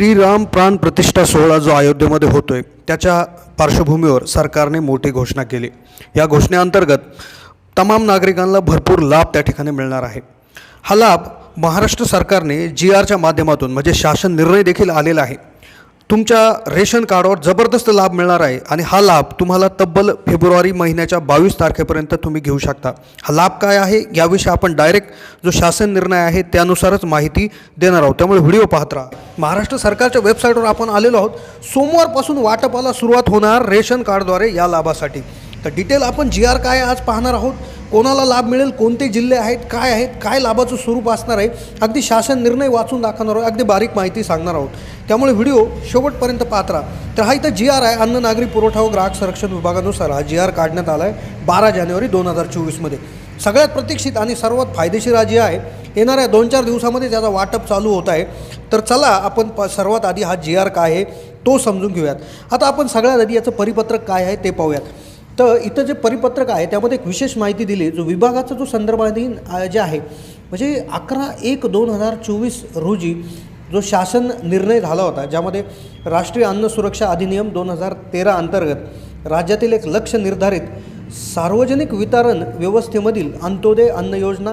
श्रीराम प्राण प्रतिष्ठा सोहळा जो अयोध्येमध्ये होतोय त्याच्या पार्श्वभूमीवर सरकारने मोठी घोषणा केली. या घोषणेअंतर्गत तमाम नागरिकांना भरपूर लाभ त्या ठिकाणी मिळणार आहे. हा लाभ महाराष्ट्र सरकारने जी आरच्या माध्यमातून म्हणजे शासन निर्णय देखील आलेला आहे. तुमच्या रेशन कार्डवर जबरदस्त लाभ मिळणार आहे आणि हा लाभ तुम्हाला तब्बल फेब्रुवारी महिन्याच्या बावीस तारखेपर्यंत तुम्ही घेऊ शकता. हा लाभ काय आहे? याविषयी आपण डायरेक्ट जो शासन निर्णय आहे त्यानुसारच माहिती देणार आहोत. त्यामुळे व्हिडिओ पाहत राहा. महाराष्ट्र सरकारच्या वेबसाईटवर आपण आलेलो आहोत. सोमवारपासून वाटपाला सुरुवात होणार रेशन कार्डद्वारे या लाभासाठी. तर डिटेल आपण जी आर काय आज पाहणार आहोत? कोणाला लाभ मिळेल? कोणते जिल्हे आहेत? काय आहेत? काय लाभाचं स्वरूप असणार आहे? अगदी शासन निर्णय वाचून दाखवणार आहोत. अगदी बारीक माहिती सांगणार आहोत. त्यामुळे व्हिडिओ शेवटपर्यंत पात्रा तर हा इथं जी आर आहे. अन्न नागरी पुरवठा व ग्राहक संरक्षण विभागानुसार हा जी आर काढण्यात आला आहे बारा जानेवारी दोन हजार चोवीसमध्ये सगळ्यात प्रतीक्षित आणि सर्वात फायदेशीर हा जी आहे. येणाऱ्या दोन चार दिवसामध्ये त्याचा वाटप चालू होत आहे. तर चला आपण प सर्वात आधी हा जी आर काय आहे तो समजून घेऊयात. आता आपण सगळ्यात आधी याचं परिपत्रक काय आहे ते पाहूयात. तर इथं जे परिपत्रक आहे त्यामध्ये एक विशेष माहिती दिली. जो विभागाचा जो संदर्भाधीन जे आहे म्हणजे अकरा एक दोन हजार चोवीस रोजी जो शासन निर्णय झाला होता ज्यामध्ये राष्ट्रीय अन्न सुरक्षा अधिनियम दोन हजार तेरा अंतर्गत राज्यातील एक लक्ष निर्धारित सार्वजनिक वितरण व्यवस्थेमधील अंत्योदय अन्न योजना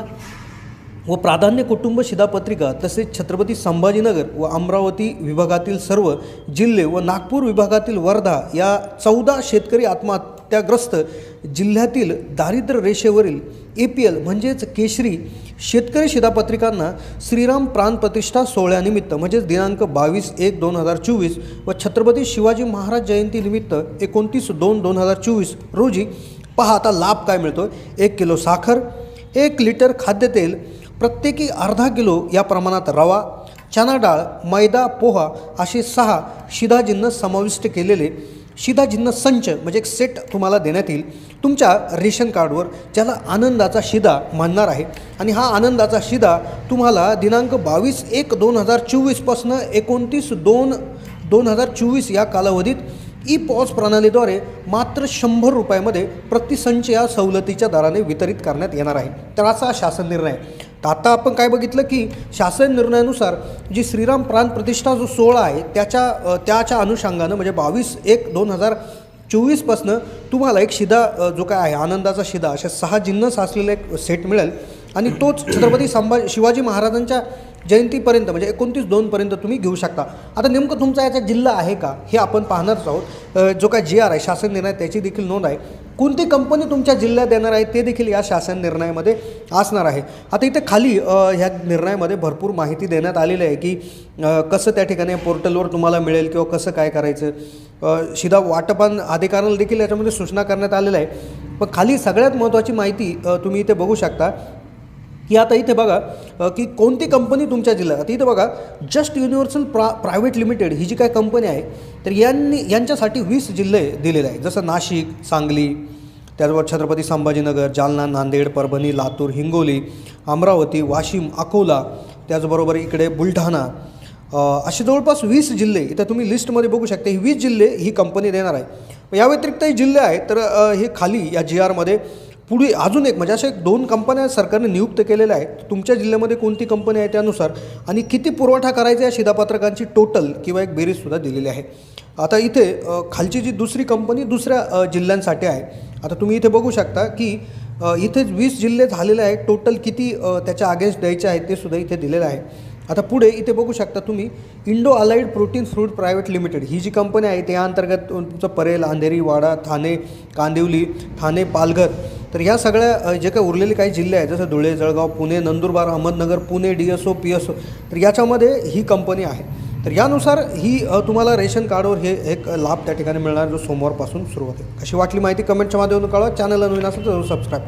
व प्राधान्य कुटुंब शिधापत्रिका तसेच छत्रपती संभाजीनगर व अमरावती विभागातील सर्व जिल्हे व नागपूर विभागातील वर्धा या चौदा शेतकरी आत्महत्याग्रस्त जिल्ह्यातील दारिद्र्य रेषेवरील ए पी एल म्हणजेच केशरी शेतकरी शिधापत्रिकांना श्रीराम प्राण प्रतिष्ठा सोहळ्यानिमित्त म्हणजेच दिनांक बावीस एक दोन हजार चोवीस व छत्रपती शिवाजी महाराज जयंतीनिमित्त एकोणतीस दोन दोन हजार चोवीस रोजी पहा आता लाभ काय मिळतो एक किलो साखर एक लिटर खाद्यतेल प्रत्येकी अर्धा किलो या प्रमाणात रवा चना डाळ मैदा पोहा असे सहा शिधा समाविष्ट केलेले शिधा जिन्न संच म्हणजे एक सेट तुम्हाला देण्यात येईल तुमच्या रेशन कार्डवर ज्याला आनंदाचा शिदा म्हणणार आहे. आणि हा आनंदाचा शिदा तुम्हाला दिनांक बावीस एक दोन हजार चोवीसपासनं एकोणतीस दोन दोन हजार चोवीस या कालावधीत ई पॉज प्रणालीद्वारे मात्र शंभर रुपयामध्ये प्रतिसंच या सवलतीच्या दराने वितरित करण्यात येणार आहे. तर असा हा शासन निर्णय. तर आता आपण काय बघितलं की शासन निर्णयानुसार जी श्रीराम प्राण प्रतिष्ठा जो सोहळा आहे त्याच्या त्याच्या अनुषंगानं म्हणजे बावीस एक दोन हजार चोवीसपासनं तुम्हाला एक शिदा जो काय आहे आनंदाचा शिदा अशा सहा जिन्नस असलेला एक सेट मिळेल. आणि तोच छत्रपती संभाजी शिवाजी महाराजांच्या जयंतीपर्यंत म्हणजे एकोणतीस दोनपर्यंत तुम्ही घेऊ शकता. आता नेमकं तुमचा याचा जिल्हा आहे का हे आपण पाहणारच आहोत. जो काय जी आर आहे शासन निर्णय त्याची देखील नोंद आहे. कोणती कंपनी तुमच्या जिल्ह्यात देणार आहे ते देखील या शासन निर्णयामध्ये असणार आहे. आता इथे खाली ह्या निर्णयामध्ये भरपूर माहिती देण्यात आलेली आहे की कसं त्या ठिकाणी पोर्टलवर तुम्हाला मिळेल किंवा कसं काय करायचं. अ, शिदा वाटपान अधिकाऱ्यांना देखील याच्यामध्ये सूचना करण्यात आलेल्या आहे पण खाली सगळ्यात महत्त्वाची माहिती तुम्ही इथे बघू शकता. की आता इथे बघा की कोणती कंपनी तुमच्या जिल्ह्यात? आता इथे बघा जस्ट युनिव्हर्सल प्रा प्रायव्हेट लिमिटेड ही जी काय कंपनी आहे तर यांनी यांच्यासाठी वीस जिल्हे दिलेले आहे जसं नाशिक सांगली त्याचबरोबर छत्रपती संभाजीनगर जालना नांदेड परभणी लातूर हिंगोली अमरावती वाशिम अकोला त्याचबरोबर इकडे बुलढाणा असे जवळपास वीस जिल्हे इथं तुम्ही लिस्टमध्ये बघू शकता. ही वीस जिल्हे ही कंपनी देणार आहे. या व्यतिरिक्तही जिल्हे आहेत तर हे खाली या जी आरमध्ये पुढे अजून एक म्हणजे अशा एक दोन कंपन्या सरकारने नियुक्त केलेल्या आहेत. तुमच्या जिल्ह्यामध्ये कोणती कंपनी आहे त्यानुसार आणि किती पुरवठा करायचा या शिधापत्रकांची टोटल किंवा एक बेरीजसुद्धा दिलेली आहे. आता इथे खालची जी दुसरी कंपनी दुसऱ्या जिल्ह्यांसाठी आहे. आता तुम्ही इथे बघू शकता की इथे वीस जिल्हे झालेले आहेत. टोटल किती त्याच्या अगेन्स्ट द्यायचे आहेत ते सुद्धा इथे दिलेलं आहे. आता पुढे इथे बघू शकता तुम्ही Indo allied protein fruit private limited ही जी कंपनी आहे त्या अंतर्गत तुमचं परेल अंधेरी वाडा ठाणे कांदिवली ठाणे पालघर तर ह्या सगळ्या जे काही उरलेले काही जिल्हे आहेत जसं Dhule Jalgaon Pune Nandurbar Ahmednagar Pune D S O P S O तर याच्यामध्ये ही कंपनी आहे. तर यानुसार ही तुम्हाला रेशन कार्डवर हे एक लाभ त्या ठिकाणी मिळणार जो सोमवारपासून सुरू होते कशी वाटली माहिती कमेंटच्या माध्यमातून कळवा. चॅनलला नवीन असेल तर सबस्क्राईब